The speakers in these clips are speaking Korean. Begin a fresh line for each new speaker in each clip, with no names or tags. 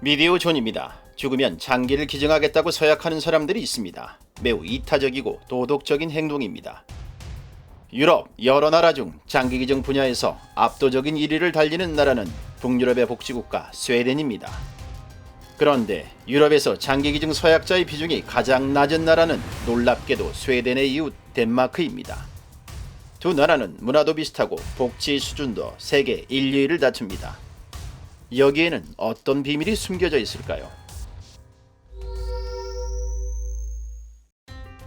미디어 존입니다. 죽으면 장기를 기증하겠다고 서약하는 사람들이 있습니다. 매우 이타적이고 도덕적인 행동입니다. 유럽 여러 나라 중 장기 기증 분야에서 압도적인 1위를 달리는 나라는 북유럽의 복지국가 스웨덴입니다. 그런데 유럽에서 장기 기증 서약자의 비중이 가장 낮은 나라는 놀랍게도 스웨덴의 이웃 덴마크입니다. 두 나라는 문화도 비슷하고 복지 수준도 세계 1, 2위를 다툽니다. 여기에는 어떤 비밀이 숨겨져 있을까요?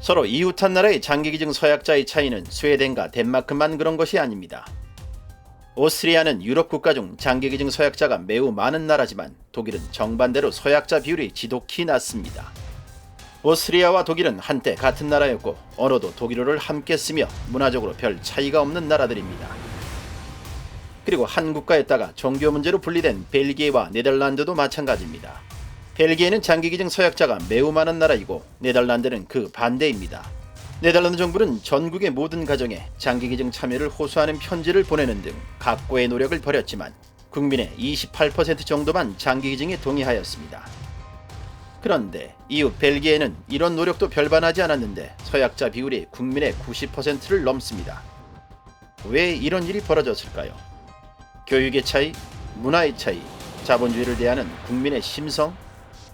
서로 이웃한 나라의 장기기증 서약자의 차이는 스웨덴과 덴마크만 그런 것이 아닙니다. 오스트리아는 유럽 국가 중 장기기증 서약자가 매우 많은 나라지만 독일은 정반대로 서약자 비율이 지독히 낮습니다. 오스트리아와 독일은 한때 같은 나라였고 언어도 독일어를 함께 쓰며 문화적으로 별 차이가 없는 나라들입니다. 그리고 한 국가였다가 종교 문제로 분리된 벨기에와 네덜란드도 마찬가지입니다. 벨기에는 장기기증 서약자가 매우 많은 나라이고 네덜란드는 그 반대입니다. 네덜란드 정부는 전국의 모든 가정에 장기기증 참여를 호소하는 편지를 보내는 등 각고의 노력을 벌였지만 국민의 28% 정도만 장기기증에 동의하였습니다. 그런데 이후 벨기에는 이런 노력도 별반하지 않았는데 서약자 비율이 국민의 90%를 넘습니다. 왜 이런 일이 벌어졌을까요? 교육의 차이, 문화의 차이, 자본주의를 대하는 국민의 심성,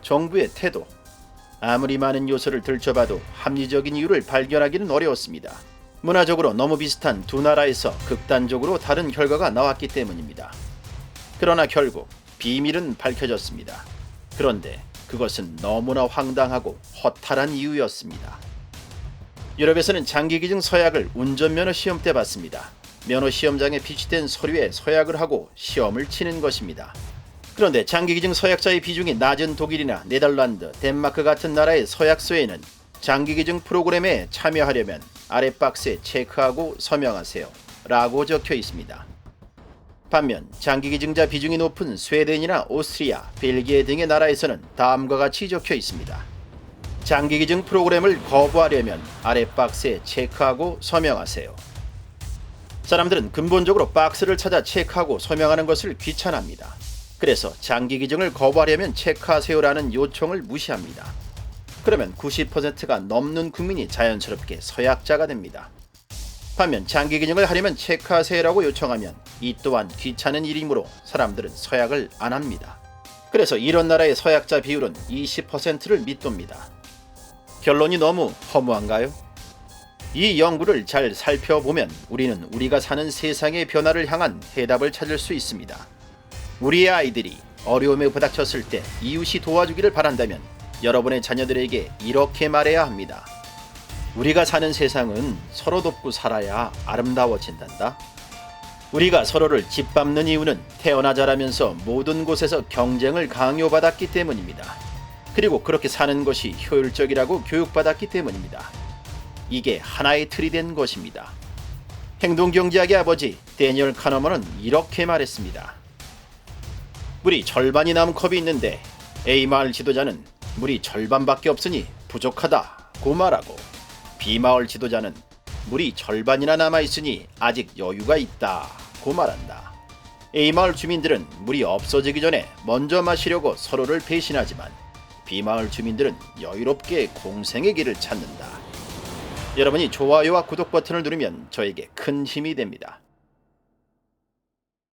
정부의 태도. 아무리 많은 요소를 들춰봐도 합리적인 이유를 발견하기는 어려웠습니다. 문화적으로 너무 비슷한 두 나라에서 극단적으로 다른 결과가 나왔기 때문입니다. 그러나 결국 비밀은 밝혀졌습니다. 그런데 그것은 너무나 황당하고 허탈한 이유였습니다. 유럽에서는 장기기증 서약을 운전면허 시험 때 받습니다. 면허 시험장에 비치된 서류에 서약을 하고 시험을 치는 것입니다. 그런데 장기기증 서약자의 비중이 낮은 독일이나 네덜란드, 덴마크 같은 나라의 서약서에는 장기기증 프로그램에 참여하려면 아래 박스에 체크하고 서명하세요. 라고 적혀 있습니다. 반면 장기기증자 비중이 높은 스웨덴이나 오스트리아, 벨기에 등의 나라에서는 다음과 같이 적혀 있습니다. 장기기증 프로그램을 거부하려면 아래 박스에 체크하고 서명하세요. 사람들은 근본적으로 박스를 찾아 체크하고 서명하는 것을 귀찮아합니다. 그래서 장기 기증을 거부하려면 체크하세요라는 요청을 무시합니다. 그러면 90%가 넘는 국민이 자연스럽게 서약자가 됩니다. 반면 장기 기증을 하려면 체크하세요라고 요청하면 이 또한 귀찮은 일이므로 사람들은 서약을 안 합니다. 그래서 이런 나라의 서약자 비율은 20%를 밑돕니다. 결론이 너무 허무한가요? 이 연구를 잘 살펴보면 우리는 우리가 사는 세상의 변화를 향한 해답을 찾을 수 있습니다. 우리의 아이들이 어려움에 부닥쳤을 때 이웃이 도와주기를 바란다면 여러분의 자녀들에게 이렇게 말해야 합니다. 우리가 사는 세상은 서로 돕고 살아야 아름다워진단다. 우리가 서로를 짓밟는 이유는 태어나 자라면서 모든 곳에서 경쟁을 강요받았기 때문입니다. 그리고 그렇게 사는 것이 효율적이라고 교육받았기 때문입니다. 이게 하나의 틀이 된 것입니다. 행동 경제학의 아버지 데니얼 카너먼은 이렇게 말했습니다. 물이 절반이 남은 컵이 있는데 A 마을 지도자는 물이 절반밖에 없으니 부족하다고 말하고 B 마을 지도자는 물이 절반이나 남아 있으니 아직 여유가 있다고 말한다. A 마을 주민들은 물이 없어지기 전에 먼저 마시려고 서로를 배신하지만 B 마을 주민들은 여유롭게 공생의 길을 찾는다. 여러분이 좋아요와 구독 버튼을 누르면 저에게 큰 힘이 됩니다.